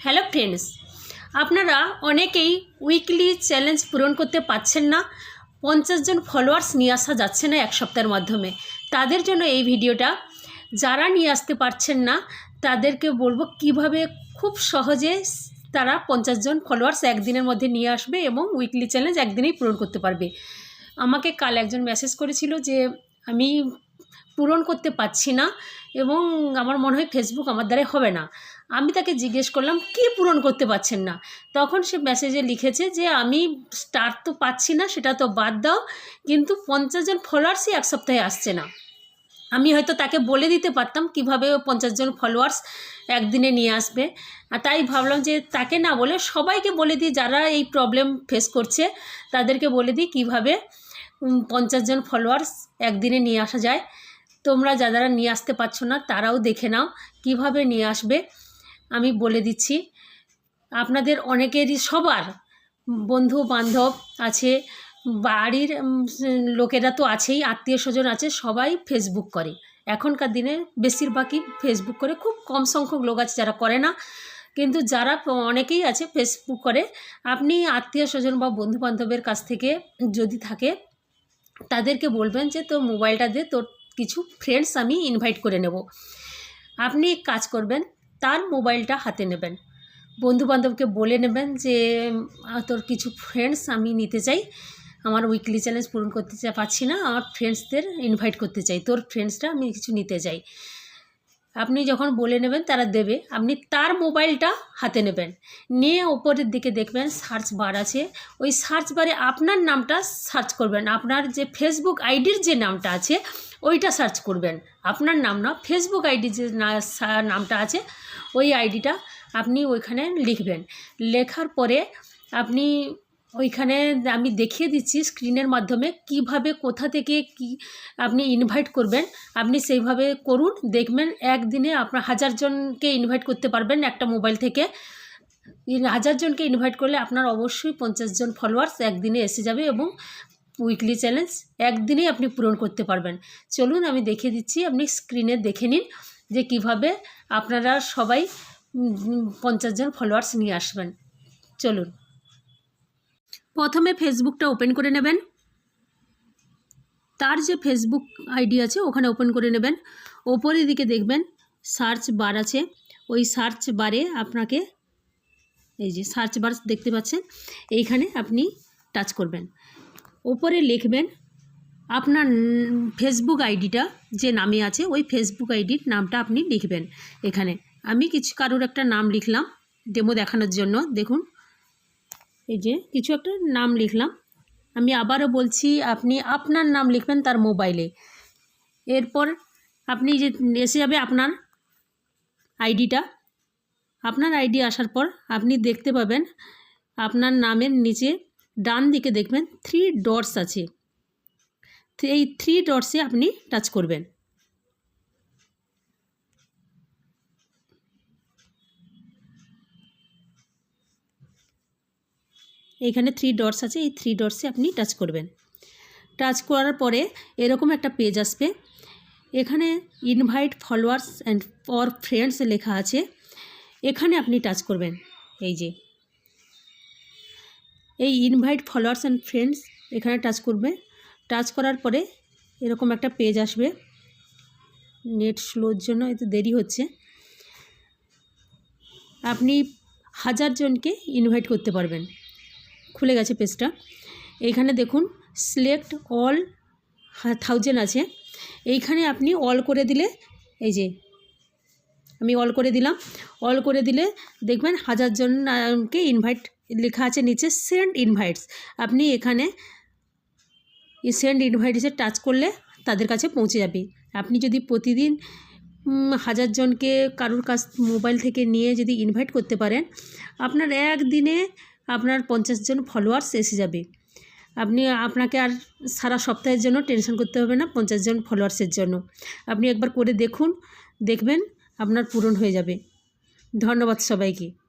Hello friends, আপনারা অনেকেই weekly challenge পূরণ করতে পারছেন না। পঞ্চাশ জন ফলোয়ার্স নিয়ে আসা যাচ্ছে না এক সপ্তাহের মাধ্যমে। তাদের জন্য এই ভিডিওটা, যারা নিয়ে আসতে পারছেন না, তাদেরকে বলব কীভাবে খুব সহজে তারা পঞ্চাশ জন ফলোয়ার্স একদিনের মধ্যে নিয়ে আসবে এবং উইকলি চ্যালেঞ্জ একদিনেই পূরণ করতে পারবে। আমাকে কাল একজন মেসেজ করেছিল যে, আমি পূরণ করতে পারছি না এবং আমার মনে হয় ফেসবুক আমার দ্বারাই হবে না। আমি তাকে জিজ্ঞেস করলাম, কি পূরণ করতে পারছেন না? তখন সে মেসেজে লিখেছে যে, আমি স্টার তো পাচ্ছি না, সেটা তো বাদ দাও, কিন্তু পঞ্চাশ জন ফলোয়ার্সই এক সপ্তাহে আসছে না। আমি হয়তো তাকে বলে দিতে পারতাম কীভাবে পঞ্চাশ জন ফলোয়ার্স একদিনে নিয়ে আসবে। আর তাই ভাবলাম যে, তাকে না বলে সবাইকে বলে দিই, যারা এই প্রবলেম ফেস করছে, তাদেরকে বলে দিই কীভাবে পঞ্চাশ জন ফলোয়ার্স একদিনে নিয়ে আসা যায়। তোমরা যা যারা নিয়ে আসতে পারছ না, তারাও দেখে নাও কীভাবে নিয়ে আসবে। আমি বলে দিচ্ছি, আপনাদের অনেকেরই সবার বন্ধু বান্ধব আছে, বাড়ির লোকেরা তো আছেই আত্মীয় স্বজন আছে, সবাই ফেসবুক করে। এখনকার দিনে বেশিরভাগই ফেসবুক করে, খুব কম সংখ্যক লোক আছে যারা করে না। কিন্তু যারা অনেকেই আছে ফেসবুক করে, আপনি আত্মীয় স্বজন বা বন্ধু বান্ধবের কাছ থেকে যদি থাকে, তাদেরকে বলবেন যে তোর মোবাইলটা দে, তোর কিছু ফ্রেন্ডস আমি ইনভাইট করে নেব। আপনি এক কাজ করবেন, তার মোবাইলটা হাতে নেবেন। বন্ধুবান্ধবকে বলে নেবেন যে তোর কিছু ফ্রেন্ডস আমি নিতে চাই। আমার উইকলি চ্যালেঞ্জ পূরণ করতে পারছি না আমার ফ্রেন্ডসদের ইনভাইট করতে চাই। তোর ফ্রেন্ডসটা আমি কিছু নিতে চাই। আপনি যখন বলে নেবেন, তারা দেবে। আপনি তার মোবাইলটা হাতে নেবেন। নিয়ে ওপরের দিকে দেখবেন সার্চ বার আছে। ওই সার্চ বারে আপনার নামটা সার্চ করবেন। আপনার যে ফেসবুক আইডির যে নামটা আছে, ওইটা সার্চ করবেন। আপনার নাম না ফেসবুক আইডি যে নামটা আছে, ওই আইডিটা আপনি ওইখানে লিখবেন। লেখার পরে আপনি ওইখানে আমি দেখিয়ে দিচ্ছি স্ক্রিনের মাধ্যমে কীভাবে কোথা থেকে কি আপনি ইনভাইট করবেন। আপনি সেইভাবে করুন, দেখবেন একদিনে আপনার হাজার জনকে ইনভাইট করতে পারবেন একটা মোবাইল থেকে। ইন- হাজার জনকে ইনভাইট করলে আপনার অবশ্যই পঞ্চাশ জন ফলোয়ার্স একদিনে এসে যাবে এবং উইকলি চ্যালেঞ্জ একদিনেই আপনি পূরণ করতে পারবেন। চলুন আমি দেখিয়ে দিচ্ছি, আপনি স্ক্রিনে দেখে নিন যে কীভাবে আপনারা সবাই পঞ্চাশ জন ফলোয়ার্স নিয়ে আসবেন। চলুন। প্রথমে ফেসবুকটা ওপেন করে নেবেন। তার যে ফেসবুক আইডি আছে, ওখানে ওপেন করে নেবেন। ওপরের দিকে দেখবেন সার্চ বার আছে। ওই সার্চ বারে আপনাকে এই যে সার্চ বার দেখতে পাচ্ছেন, এইখানে আপনি টাচ করবেন। ওপরে লিখবেন আপনার ফেসবুক আইডিটা যে নামে আছে, ওই ফেসবুক আইডির নামটা আপনি লিখবেন এখানে। আমি কিছু কারোর একটা নাম লিখলাম ডেমো দেখানোর জন্য। দেখুন এই যে কিছু একটা নাম লিখলাম। আমি আবারও বলছি, আপনি আপনার নাম লিখবেন তার মোবাইলে। এরপর আপনি যে এসে যাবে আপনার আইডিটা। আপনার আইডি আসার পর আপনি দেখতে পাবেন, আপনার নামের নিচে ডান দিকে দেখবেন থ্রি ডটস আছে। এই থ্রি ডটসে আপনি টাচ করবেন। এইখানে থ্রি ডটস আছে, এই থ্রি ডটসে আপনি টাচ করবেন। টাচ করার পরে এরকম একটা পেজ আসবে। এখানে invite followers and for friends লেখা আছে। এখানে আপনি টাচ করবেন, এই যে। এই ইনভাইট ফলোয়ার্স অ্যান্ড ফ্রেন্ডস এখানে টাচ করবে। টাচ করার পরে এরকম একটা পেজ আসবে। নেট স্লোর জন্য এতে দেরি হচ্ছে। আপনি হাজার জনকে ইনভাইট করতে পারবেন। খুলে গেছে পেজটা। এইখানে দেখুন সিলেক্ট অল থাউজেন্ড আছে। এইখানে আপনি অল করে দিলে, এই যে, আমি অল করে দিলাম। অল করে দিলে দেখবেন হাজার জনকে ইনভাইট লেখা আছে নিচে সেন্ড ইনভাইটস আপনি এখানে সেন্ড ইনভাইটসে টাচ করলে তাদের কাছে পৌঁছে যাবে। আপনি যদি প্রতিদিন হাজার জনকে কারোর কাছ মোবাইল থেকে নিয়ে যদি ইনভাইট করতে পারেন, আপনার একদিনে আপনার পঞ্চাশ জন ফলোয়ার্স এসে যাবে। আপনি, আপনাকে আর সারা সপ্তাহের জন্য টেনশন করতে হবে না, পঞ্চাশ জন ফলোয়ার্সের জন্য। আপনি একবার করে দেখুন, দেখবেন আপনার পূরণ হয়ে যাবে। ধন্যবাদ সবাইকে।